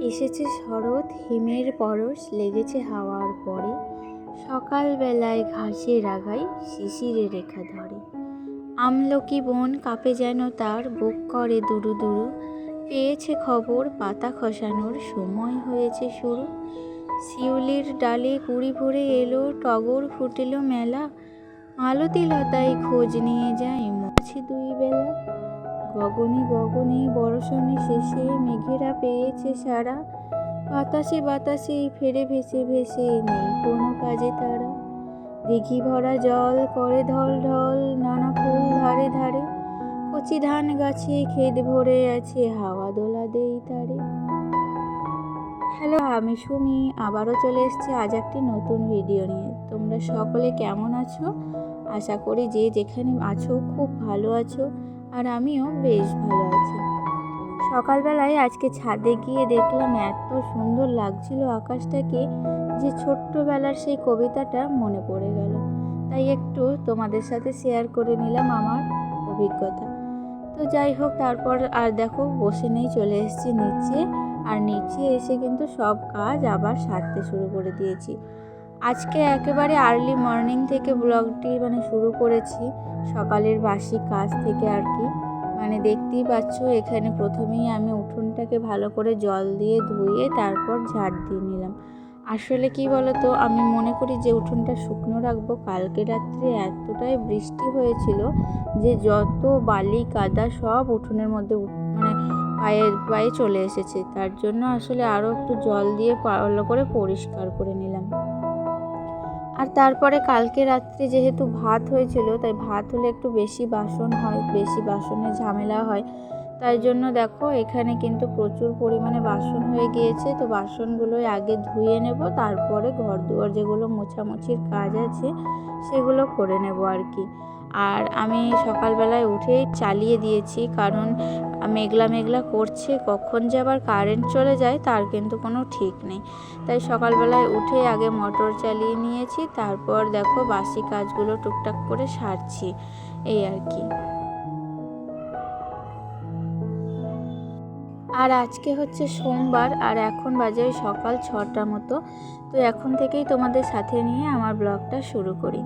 এসেছে শরৎ, হিমের পরশ লেগেছে হাওয়ার পরে। সকালবেলায় ঘাসে আগায় শিশিরে রেখা ধরে। আমলকি বন কাপে যেন তার, বুক করে দুরু দুরু। পেয়েছে খবর, পাতা খসানোর সময় হয়েছে শুরু। শিউলির ডালে কুড়ি ভরে এলো, টগর ফুটেলো মেলা। মালতী লতায় খোঁজ নিয়ে যায় মুছি দুই বেলা। গগনে গগনে বরষণে শেষে মেঘেরা পেয়েছে সারা। বাতাসে বাতাসে ফেরে ভেসে ভেসে নেই কোনো কাজে তারা। দিঘি ভরা জল করে ঢল ঢল, নানা ফুল ধারে ধারে। কচি ধান গাছে ক্ষেত ভরে আছে হাওয়া দোলা দেই তারে। হ্যালো, আমি সুমি, আবারও চলে এসেছি আজ একটি নতুন ভিডিও নিয়ে। তোমরা সকলে কেমন আছো? আশা করি যে যেখানে আছো খুব ভালো আছো। আর আমিও বেশ ভালো আছি। সকালবেলায় আজকে ছাদে গিয়ে দেখলাম এত সুন্দর লাগছিল আকাশটাকে যে ছোট্টবেলার সেই কবিতাটা মনে পড়ে গেল। তাই একটু তোমাদের সাথে শেয়ার করে নিলাম আমার অভিজ্ঞতা। তো যাই হোক, তারপর আর দেখো, বসে নেই, চলে এসেছি নিচে। আর নিচে এসে কিন্তু সব কাজ আবার সারতে শুরু করে দিয়েছি। আজকে একেবারে আর্লি মর্নিং থেকে ব্লগটি মানে শুরু করেছি। সকালের বাসি কাজ থেকে আর কি। মানে দেখতেই পাচ্ছ, এখানে প্রথমেই আমি উঠোনটাকে ভালো করে জল দিয়ে ধুয়ে তারপর ঝাড় দিয়ে নিলাম। আসলে কি বলতো, আমি মনে করি যে উঠোনটা শুকনো রাখব। কালকে রাত্রে এতটাই বৃষ্টি হয়েছিল যে যত বালি কাদা সব উঠোনের মধ্যে মানে পায়ে পায়ে চলে এসেছে। তার জন্য আসলে আরও একটু জল দিয়ে ভালো করে পরিষ্কার করে নিলাম। আর তারপরে কালকে রাত্রে যেহেতু ভাত হয়েছিল, তাই ভাত হলে একটু বেশি বাসন হয়, বেশি বাসনে ঝামেলা হয়। তাই জন্য দেখো, এখানে কিন্তু প্রচুর পরিমাণে বাসন হয়ে গিয়েছে। তো বাসনগুলোই আগে ধুয়ে নেব, তারপরে ঘর দুয়ার যেগুলো মোছামুছির কাজ আছে, সেগুলো করে নেব আর কি। আর আমি সকালবেলায় উঠেই চালিয়ে দিয়েছি, কারণ মেঘলা মেঘলা করছে, কখন যে আবার কারেন্ট চলে যায় তার কিন্তু কোনো ঠিক নেই। তাই সকালবেলায় উঠে আগে মোটর চালিয়ে নিয়েছি, তারপর দেখো বাসি কাজগুলো টুকটাক করে সারছি, এই আর কি। আর আজকে হচ্ছে সোমবার, আর এখন বাজে সকাল ছটা মতো। তো এখন থেকেই তোমাদের সাথে নিয়ে আমার ব্লগটা শুরু করি।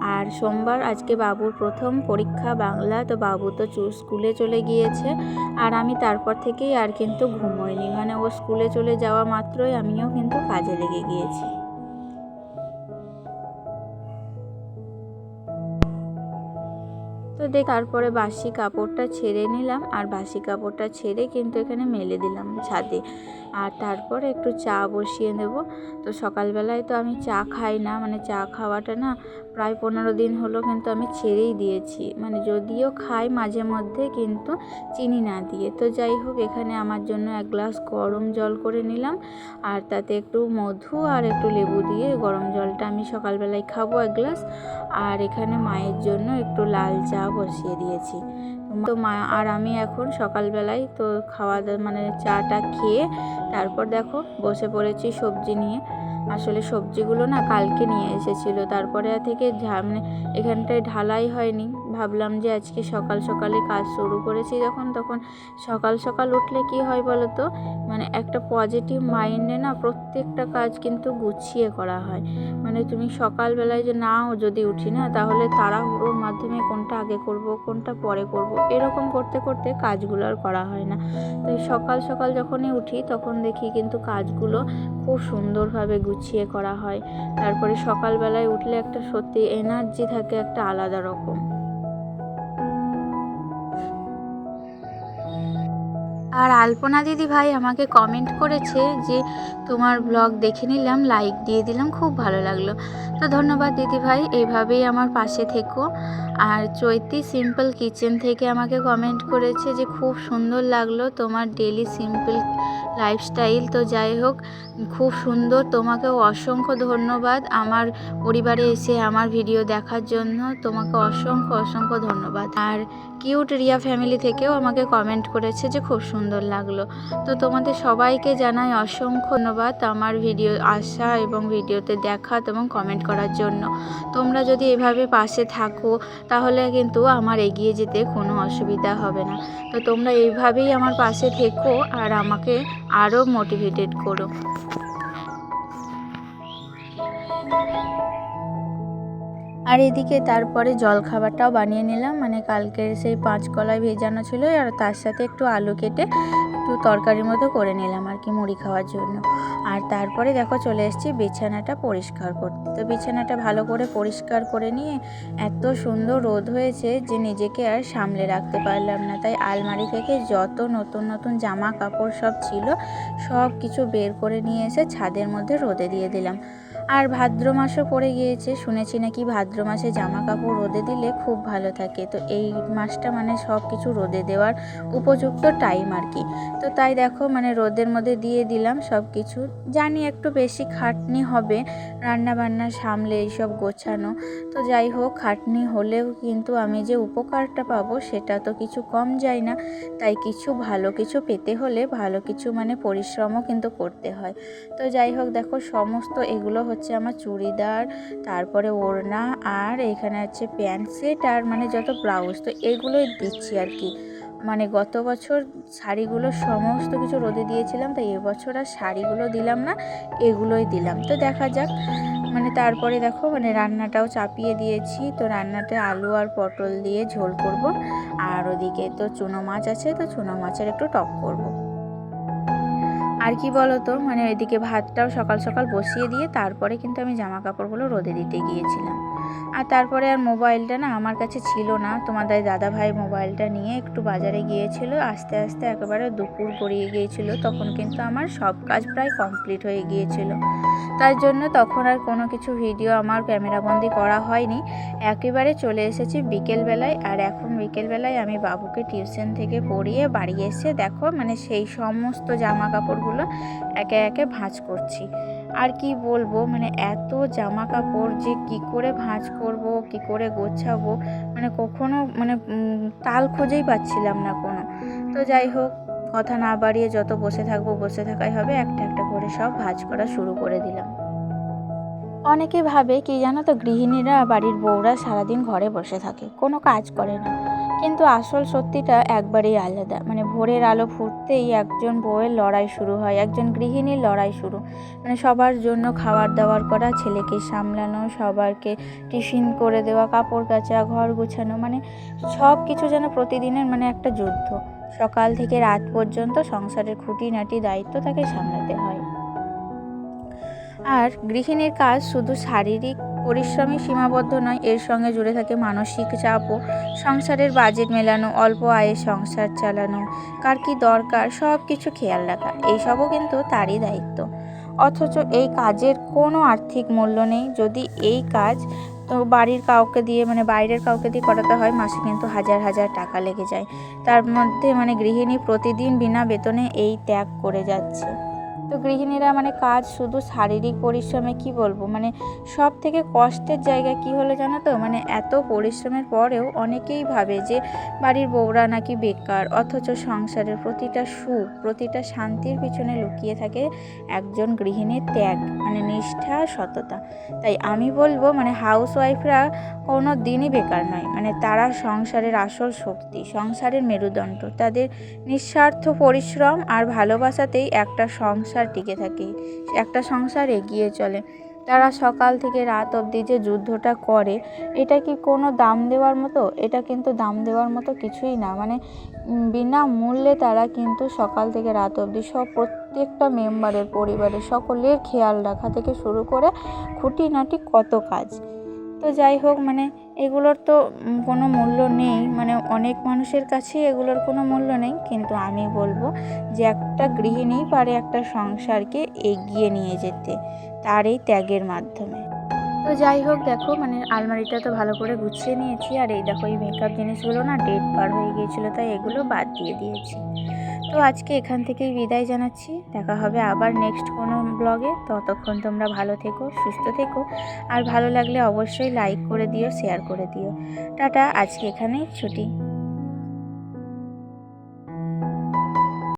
আর সোমবার আজকে বাবুর প্রথম পরীক্ষা বাংলা, তো বাবু তো স্কুলে চলে গিয়েছে। আর আমি তারপর থেকেই আর কিন্তু ঘুমোইনি। মানে ও স্কুলে চলে যাওয়া মাত্রই আমিও কিন্তু কাজে লেগে গিয়েছি। দেখ তারপরে বাসি কাপড়টা ছেড়ে নিলাম আর বাসি কাপড়টা ছেড়ে কিন্তু এখানে মেলে দিলাম ছাদে। আর তারপরে একটু চা বসিয়ে দেব। তো সকালবেলায় তো আমি চা খাই না মানে চা খাওয়াটা না প্রায় পনেরো দিন হলো কিন্তু আমি ছেড়েই দিয়েছি। মানে যদিও খাই মাঝে মধ্যে কিন্তু চিনি না দিয়ে। তো যাই হোক, এখানে আমার জন্য এক গ্লাস গরম জল করে নিলাম। আর তাতে একটু মধু আর একটু লেবু দিয়ে গরম জলটা আমি সকালবেলায় খাব এক গ্লাস। আর এখানে মায়ের জন্য একটু লাল চা বসিয়ে দিয়েছি। তো মা, আর আমি এখন সকালবেলায় তো খাওয়া দাওয়া মানে চাটা খেয়ে তারপর দেখো বসে পড়েছি সবজি নিয়ে। আসলে সবজিগুলো না কালকে নিয়ে এসেছিল, তারপরে থেকে মানে এখানটায় ঢালাই হয়নি। ভাবলাম যে আজকে সকাল সকালে কাজ শুরু করেছি যখন, তখন সকাল সকাল উঠলে কি হয় বলো তো মানে একটা পজিটিভ মাইন্ডে না প্রত্যেকটা কাজ কিন্তু গুছিয়ে করা হয়। মানে তুমি সকালবেলায় যে নাও যদি উঠি না, তাহলে তাড়াহুড়োর মাধ্যমে কোনটা আগে করব, কোনটা পরে করব, এরকম করতে করতে কাজগুলো আর করা হয় না। তো সকাল সকাল যখনই উঠি, তখন দেখি কিন্তু কাজগুলো খুব সুন্দরভাবে গুছিয়ে করা হয়। তারপরে সকালবেলায় উঠলে একটা সত্যি এনার্জি থাকে একটা আলাদা রকম। আর আলপনা দিদি ভাই আমাকে কমেন্ট করেছে যে তোমার ব্লগ দেখে নিলাম লাইক দিয়ে দিলাম, খুব ভালো লাগল। তো ধন্যবাদ দিদি ভাই এইভাবেই আমার পাশে থেকো। আর চৈতি সিম্পল কিচেন থেকে আমাকে কমেন্ট করেছে যে খুব সুন্দর লাগল তোমার ডেলি সিম্পল লাইফস্টাইল তো যাই হোক, খুব সুন্দর, তোমাকেও অসংখ্য ধন্যবাদ আমার পরিবারে এসে আমার ভিডিও দেখার জন্য। তোমাকে অসংখ্য অসংখ্য ধন্যবাদ। আর কিউট রিয়া ফ্যামিলি থেকেও আমাকে কমেন্ট করেছে যে খুব সুন্দর সুন্দর লাগল। তো তোমাদের সবাইকে জানাই অসংখ্য ধন্যবাদ আমার ভিডিও আসা এবং ভিডিওতে দেখা এবং কমেন্ট করার জন্য। তোমরা যদি এভাবে পাশে থাকো, তাহলে কিন্তু আমার এগিয়ে যেতে কোনো অসুবিধা হবে না। তো তোমরা এইভাবেই আমার পাশে থেকো আর আমাকে আরও মোটিভেটেড করো। আর এদিকে তারপরে জলখাবারটাও বানিয়ে নিলাম। মানে কালকের সেই পাঁচ কলাই ভেজানো ছিল আর তার সাথে একটু আলু কেটে একটু তরকারির মতো করে নিলাম আর কি মুড়ি খাওয়ার জন্য। আর তারপরে দেখো চলে এসেছি বিছানাটা পরিষ্কার করতে। তো বিছানাটা ভালো করে পরিষ্কার করে নিয়ে এত সুন্দর রোদ হয়েছে যে নিজেকে আর সামলে রাখতে পারলাম না। তাই আলমারি থেকে যত নতুন নতুন জামা কাপড় সব ছিল, সব কিছু বের করে নিয়ে এসে ছাদের মধ্যে রোদে দিয়ে দিলাম। আর ভাদ্র মাসও পড়ে গিয়েছে, শুনেছি নাকি ভাদ্র মাসে জামা কাপড় রোদে দিলে খুব ভালো থাকে। তো এই মাসটা মানে সব কিছু রোদে দেওয়ার উপযুক্ত টাইম আর কি। তো তাই দেখো মানে রোদের মধ্যে দিয়ে দিলাম সব কিছু। জানি একটু বেশি খাটনি হবে রান্না বান্না সামলে এইসব গোছানো। তো যাই হোক, খাটনি হলেও কিন্তু আমি যে উপকারটা পাবো সেটা তো কিছু কম যায় না। তাই কিছু ভালো কিছু পেতে হলে ভালো কিছু মানে পরিশ্রমও কিন্তু করতে হয়। তো যাই হোক, দেখো সমস্ত এগুলো হচ্ছে আমার চুড়িদার, তারপরে ওড়না আর এখানে আছে প্যান্ট সেট আর মানে যত ব্লাউজ, তো এগুলোই দিচ্ছি আর কি মানে গত বছর শাড়িগুলো সমস্ত কিছু রোদে দিয়েছিলাম তো এবছর আর শাড়িগুলো দিলাম না, এগুলোই দিলাম তো দেখা যাক মানে তারপরে দেখো মানে রান্নাটাও চাপিয়ে দিয়েছি, তো রান্নাতে আলু আর পটল দিয়ে ঝোল করব, আর ওদিকে তো চুনো মাছ আছে, তো চুনো মাছের একটু টক করব। আর কি বলতো মানে ওইদিকে ভাতটাও সকাল সকাল বসিয়ে দিয়ে তারপরে কিন্তু আমি জামা কাপড়গুলো রোদে দিতে গিয়েছিলাম। আর তারপরে আর মোবাইলটা না আমার কাছে ছিল না। তোমাদের দাদা ভাই মোবাইলটা নিয়ে একটু বাজারে গিয়েছিল, আস্তে আস্তে একেবারে দুপুর গড়িয়ে গিয়েছিল, তখন কিন্তু আমার সব কাজ প্রায় কমপ্লিট হয়ে গিয়েছিল। তার জন্য তখন আর কোনো কিছু ভিডিও আমার ক্যামেরাবন্দি করা হয়নি। একেবারে চলে এসেছি বিকেলবেলায়, আর এখন বিকেলবেলায় আমি বাবুকে টিউশন থেকে পড়িয়ে বাড়ি এসে দেখো মানে সেই সমস্ত জামা কাপড়গুলো একে একে ভাঁজ করছি। আর কি বলব? মানে এত জামা কাপড় যে কি করে ভাঁজ করব, কি করে গোছাবো মানে কখনো মানে তাল খুঁজেই পাচ্ছিলাম না কোনো। তো যাই হোক, কথা না বাড়িয়ে যত বসে থাকব, বসে থাকাই হবে। একটা একটা করে সব ভাঁজ করা শুরু করে দিলাম। অনেকে ভাবে, কি জানো তো, গৃহিণীরা, বাড়ির বউরা সারাদিন ঘরে বসে থাকে। কোনো কাজ করে না। কিন্তু আসল সত্যিটা একবারেই আলাদা। মানে ভোরের আলো ফুটতেই একজন বউয়ের লড়াই শুরু হয়, একজন গৃহিণীর লড়াই শুরু। মানে সবার জন্য খাবার দাবার করা, ছেলেকে সামলানো, সবারকে টিফিন করে দেওয়া, কাপড় কাচা, ঘর গোছানো মানে সব কিছু যেন প্রতিদিনের মানে একটা যুদ্ধ। সকাল থেকে রাত পর্যন্ত সংসারের খুঁটিনাটি দায়িত্ব তাকে সামলাতে হয়। আর গৃহিণীর কাজ শুধু শারীরিক পরিশ্রমে সীমাবদ্ধ নয়, এর সঙ্গে জুড়ে থাকে মানসিক চাপও। সংসারের বাজেট মেলানো, অল্প আয়ে সংসার চালানো, কার কি দরকার, সব কিছু খেয়াল রাখা, এইসবও কিন্তু তারই দায়িত্ব। অথচ এই কাজের কোনো আর্থিক মূল্য নেই। যদি এই কাজ তো বাড়ির কাউকে দিয়ে মানে বাইরের কাউকে দিয়ে করাতে হয়, মাসে কিন্তু হাজার হাজার টাকা লেগে যায়। তার মধ্যে মানে গৃহিণী প্রতিদিন বিনা বেতনে এই ত্যাগ করে যাচ্ছে। তো গৃহিণীরা মানে কাজ শুধু শারীরিক পরিশ্রমে কি বলব? মানে সব থেকে কষ্টের জায়গা কি হলো জানো তো? মানে এত পরিশ্রমের পরেও অনেকেই ভাবে যে বাড়ির বউরা নাকি বেকার, অথচ সংসারের প্রতিটা সুখ, প্রতিটা শান্তির পিছনে লুকিয়ে থাকে একজন গৃহিণীর ত্যাগ মানে নিষ্ঠা, সততা। তাই আমি বলব মানে হাউস ওয়াইফরা কোনো দিনই বেকার নয়। মানে তারা সংসারের আসল শক্তি, সংসারের মেরুদণ্ড। তাদের নিঃস্বার্থ পরিশ্রম আর ভালোবাসাতেই একটা সংসার টিকে থাকে একটা সংসার এগিয়ে চলে। তারা সকাল থেকে রাত অবধি যে যুদ্ধটা করে এটা কি কোনো দাম দেওয়ার মতো? এটা কিন্তু দাম দেওয়ার মতো কিছুই না। মানে উম, বিনা মূল্যে তারা কিন্তু সকাল থেকে রাত অবধি সব প্রত্যেকটা মেম্বারের পরিবারের সকলের খেয়াল রাখা থেকে শুরু করে খুঁটিনাটি কত কাজ। তো যাই হোক মানে এগুলোর তো কোনো মূল্য নেই। মানে অনেক মানুষের কাছেই এগুলোর কোনো মূল্য নেই। কিন্তু আমি বলব যে একটা গৃহিণী পারে একটা সংসারকে এগিয়ে নিয়ে যেতে তার এই ত্যাগের মাধ্যমে। তো যাই হোক, দেখো মানে আলমারিটা তো ভালো করে গুছিয়ে নিয়েছি। আর এই দেখো, এই মেকআপ জিনিসগুলো না ডেট পার হয়ে গিয়েছিল, তাই এগুলো বাদ দিয়ে দিয়েছি। তো আজকে এখান থেকেই বিদায় জানাচ্ছি। দেখা হবে আবার নেক্সট কোনো ব্লগে ততক্ষণ তোমরা ভালো থেকো, সুস্থ থেকো। আর ভালো লাগলে অবশ্যই লাইক করে দিও শেয়ার করে দিও। টাটা, আজকে এখানেই, ছুটি।